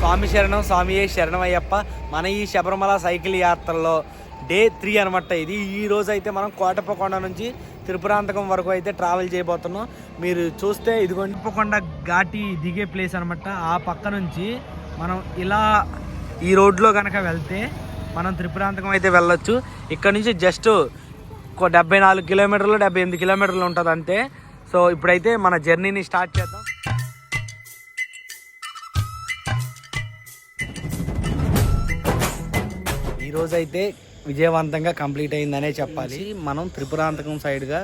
స్వామి శరణం స్వామియే శరణం అయ్యప్ప. మన ఈ శబరిమల సైకిల్ యాత్రలో డే త్రీ అనమాట ఇది. ఈ రోజు అయితే మనం కోటప్పకొండ నుంచి త్రిపురాంతకం వరకు అయితే ట్రావెల్ చేయబోతున్నాం. మీరు చూస్తే ఇదిగోండి కోటప్పకొండ ఘాటి దిగే ప్లేస్ అనమాట ఆ పక్క నుంచి మనం ఇలా ఈ రోడ్లో కనుక వెళ్తే మనం త్రిపురాంతకం అయితే వెళ్ళొచ్చు. ఇక్కడ నుంచి జస్ట్ డెబ్బై నాలుగు కిలోమీటర్లు డెబ్బై ఎనిమిది కిలోమీటర్లు ఉంటుంది అంతే సో ఇప్పుడైతే మన జర్నీని స్టార్ట్ చేద్దాం. ఈ రోజు అయితే విజయవంతంగా కంప్లీట్ అయిందనే చెప్పాలి. మనం త్రిపురాంతకం సైడ్గా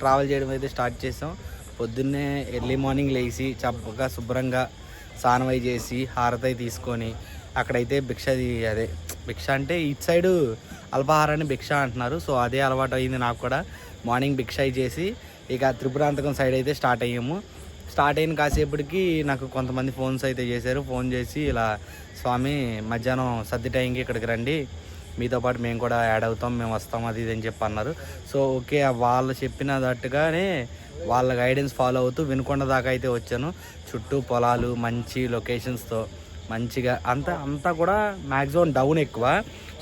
ట్రావెల్ చేయడం అయితే స్టార్ట్ చేసాం. పొద్దున్నే ఎర్లీ మార్నింగ్ లేచి చక్కగా శుభ్రంగా అయి చేసి హారతి తీసుకొని అక్కడైతే భిక్ష అదే భిక్ష అంటే ఇటు సైడు అల్పాహారాన్ని భిక్ష అంటున్నారు. సో అదే అలవాటు అయింది నాకు కూడా. మార్నింగ్ భిక్ష అయి చేసి ఇక త్రిపురాంతకం సైడ్ అయితే స్టార్ట్ అయ్యాము. స్టార్ట్ అయిన కాసేపటికి నాకు కొంతమంది ఫోన్స్ అయితే చేశారు. ఫోన్ చేసి ఇలా స్వామి మధ్యాహ్నం సర్ది టైంకి ఇక్కడికి రండి. మీతో పాటు మేము కూడా యాడ్ అవుతాం మేము వస్తాం అది ఇది అని చెప్పి అన్నారు. సో ఓకే వాళ్ళు చెప్పిన దట్టుగానే వాళ్ళ గైడెన్స్ ఫాలో అవుతూ వినుకొండ దాకా అయితే వచ్చాను. చుట్టూ పొలాలు మంచి లొకేషన్స్తో మంచిగా అంతా అంతా కూడా మ్యాక్సిమం డౌన్ ఎక్కువ.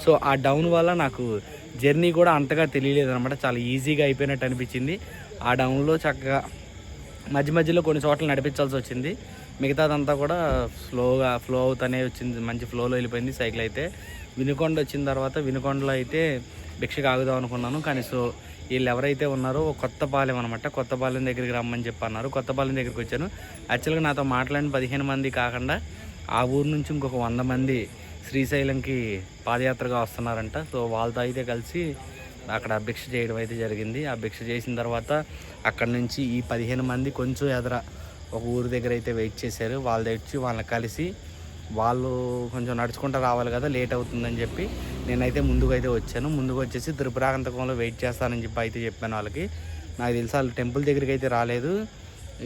సో ఆ డౌన్ వల్ల నాకు జర్నీ కూడా అంతగా తెలియలేదు అనమాట చాలా ఈజీగా అయిపోయినట్టు అనిపించింది. ఆ డౌన్లో చక్కగా మధ్య మధ్యలో కొన్ని చోట్ల నడిపించాల్సి వచ్చింది. మిగతాదంతా కూడా స్లోగా ఫ్లో అవుతానే వచ్చింది. మంచి ఫ్లోలో వెళ్ళిపోయింది సైకిల్ అయితే. వినుకొండ వచ్చిన తర్వాత వినుకొండలో అయితే భిక్షకు ఆగుదాం అనుకున్నాను. కానీ సో వీళ్ళు ఎవరైతే ఉన్నారో కొత్తపాలెం అనమాట కొత్తపాలెం దగ్గరికి రమ్మని చెప్పి అన్నారు కొత్తపాలెం దగ్గరికి వచ్చాను. యాక్చువల్గా నాతో మాట్లాడిన పదిహేను మంది కాకుండా ఆ ఊరు నుంచి ఇంకొక వంద మంది శ్రీశైలంకి పాదయాత్రగా వస్తున్నారంట. సో వాళ్ళతో అయితే కలిసి అక్కడ భిక్ష చేయడం అయితే జరిగింది. ఆ భిక్ష చేసిన తర్వాత అక్కడ నుంచి ఈ పదిహేను మంది కొంచెం ఎదర ఒక ఊరి దగ్గర అయితే వెయిట్ చేశారు. వాళ్ళ వచ్చి వాళ్ళని కలిసి వాళ్ళు కొంచెం నడుచుకుంటూ రావాలి కదా లేట్ అవుతుందని చెప్పి నేనైతే ముందుకు అయితే వచ్చాను. ముందుకు వచ్చేసి త్రిపురాంతకంలో వెయిట్ చేస్తానని చెప్పి అయితే చెప్పాను వాళ్ళకి. నాకు తెలిసి వాళ్ళు టెంపుల్ దగ్గరికి అయితే రాలేదు.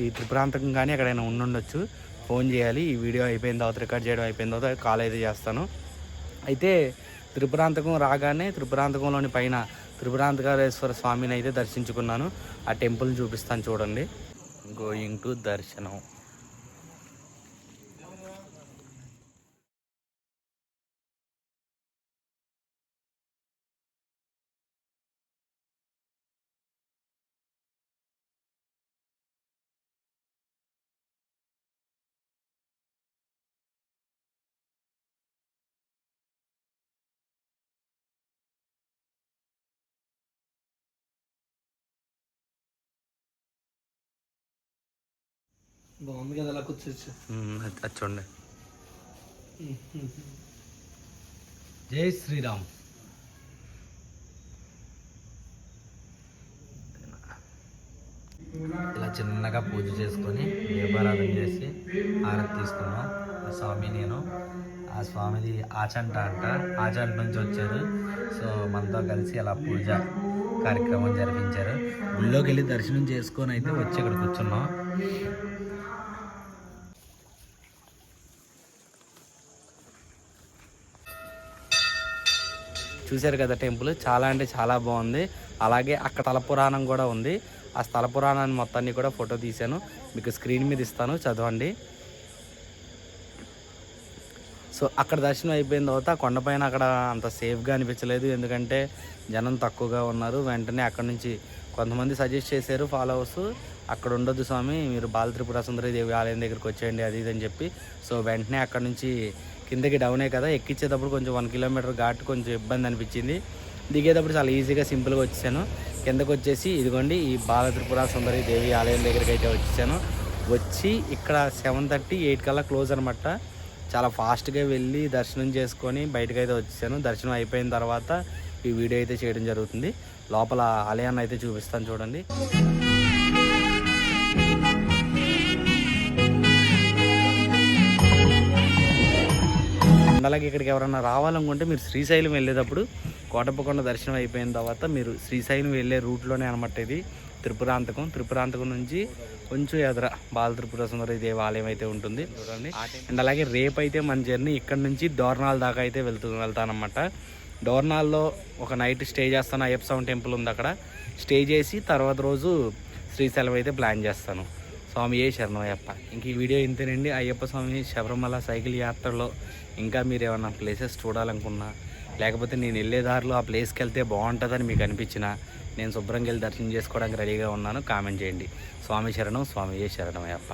ఈ త్రిపురాంతకం కానీ ఎక్కడైనా ఉండుండొచ్చు. ఫోన్ చేయాలి. ఈ వీడియో అయిపోయిన తర్వాత రికార్డ్ చేయడం అయిపోయిన తర్వాత కాల్ అయితే చేస్తాను. అయితే త్రిపురాంతకం రాగానే త్రిపురాంతకంలోని పైన త్రిపురాంతకారేశ్వర స్వామిని అయితే దర్శించుకున్నాను. ఆ టెంపుల్ని చూపిస్తాను చూడండి. గోయింగ్ టు దర్శనం. బాగుంది కదా అలా కూర్చోచ్చు. అది చూడండి. జై శ్రీరామ్. ఇలా చిన్నగా పూజ చేసుకొని దీపారాధన చేసి హారతి తీసుకున్నాం. ఆ స్వామి నేను. ఆ స్వామిది ఆచంట అంట. ఆచంట నుంచి వచ్చారు. సో మనతో కలిసి అలా పూజ కార్యక్రమం జరిపించారు. గుళ్ళోకి వెళ్ళి దర్శనం చేసుకొని అయితే వచ్చి ఇక్కడ కూర్చున్నాం. చూశారు కదా టెంపుల్? చాలా అంటే చాలా బాగుంది. అలాగే అక్కడ తల పురాణం కూడా ఉంది. ఆ స్థల పురాణాన్ని మొత్తాన్ని కూడా ఫోటో తీశాను. మీకు స్క్రీన్ మీద ఇస్తాను. చదవండి. సో అక్కడ దర్శనం అయిపోయిన తర్వాత కొండపైన అక్కడ అంత సేఫ్గా అనిపించలేదు. ఎందుకంటే జనం తక్కువగా ఉన్నారు. వెంటనే అక్కడ నుంచి కొంతమంది సజెస్ట్ చేశారు ఫాలోవర్స్. అక్కడ ఉండొద్దు స్వామి మీరు బాలత్రిపుర సుందరి దేవి ఆలయం దగ్గరికి వచ్చేయండి అది ఇది అని చెప్పి. సో వెంటనే అక్కడ నుంచి కిందకి డౌనే కదా ఎక్కించేటప్పుడు కొంచెం వన్ కిలోమీటర్ ఘాట్ కొంచెం ఇబ్బంది అనిపించింది. దిగేటప్పుడు చాలా ఈజీగా సింపుల్గా వచ్చేసాను. కిందకు వచ్చేసి ఇదిగోండి ఈ బాలత్రిపుర సుందరి దేవి ఆలయం దగ్గరికి అయితే వచ్చేసాను. వచ్చి ఇక్కడ సెవెన్ థర్టీ ఎయిట్ కల్లా క్లోజ్ అనమాట చాలా ఫాస్ట్గా వెళ్ళి దర్శనం చేసుకొని బయటకు అయితే వచ్చేసాను. దర్శనం అయిపోయిన తర్వాత ఈ వీడియో అయితే చేయడం జరుగుతుంది. లోపల ఆలయాన్ని అయితే చూపిస్తాను చూడండి. అలాగే ఇక్కడికి ఎవరైనా రావాలనుకుంటే మీరు శ్రీశైలం వెళ్ళేటప్పుడు కోటప్పకొండ దర్శనం అయిపోయిన తర్వాత మీరు శ్రీశైలం వెళ్ళే రూట్లోనే అనమాట ఇది. త్రిపురాంతకం. త్రిపురాంతకం నుంచి కొంచెం ఎదర బాల త్రిపుర సుందరి దేవాలయం అయితే ఉంటుంది. చూడండి. అండ్ అలాగే రేపు అయితే మన జర్నీ ఇక్కడ నుంచి దోరణాల దాకా అయితే వెళ్తూ వెళ్తానమాట డోర్నాల్లో ఒక నైట్ స్టే చేస్తాను. అయ్యప్ప స్వామి టెంపుల్ ఉంది అక్కడ. స్టే చేసి తర్వాత రోజు శ్రీశైలం అయితే ప్లాన్ చేస్తాను. స్వామి ఏ శరణమయ్యప్ప? ఇంక ఈ వీడియో ఇంతేనండి. అయ్యప్ప స్వామి శబరిమల సైకిల్ యాత్రలో ఇంకా మీరు ఏమన్నా ప్లేసెస్ చూడాలనుకున్నా లేకపోతే నేను వెళ్ళే దారిలో ఆ ప్లేస్కి వెళ్తే బాగుంటుందని మీకు అనిపించిన నేను శుభ్రంగా వెళ్ళి దర్శనం చేసుకోవడానికి రెడీగా ఉన్నాను కామెంట్ చేయండి. స్వామి శరణం స్వామి ఏ శరణమయ్యప్ప?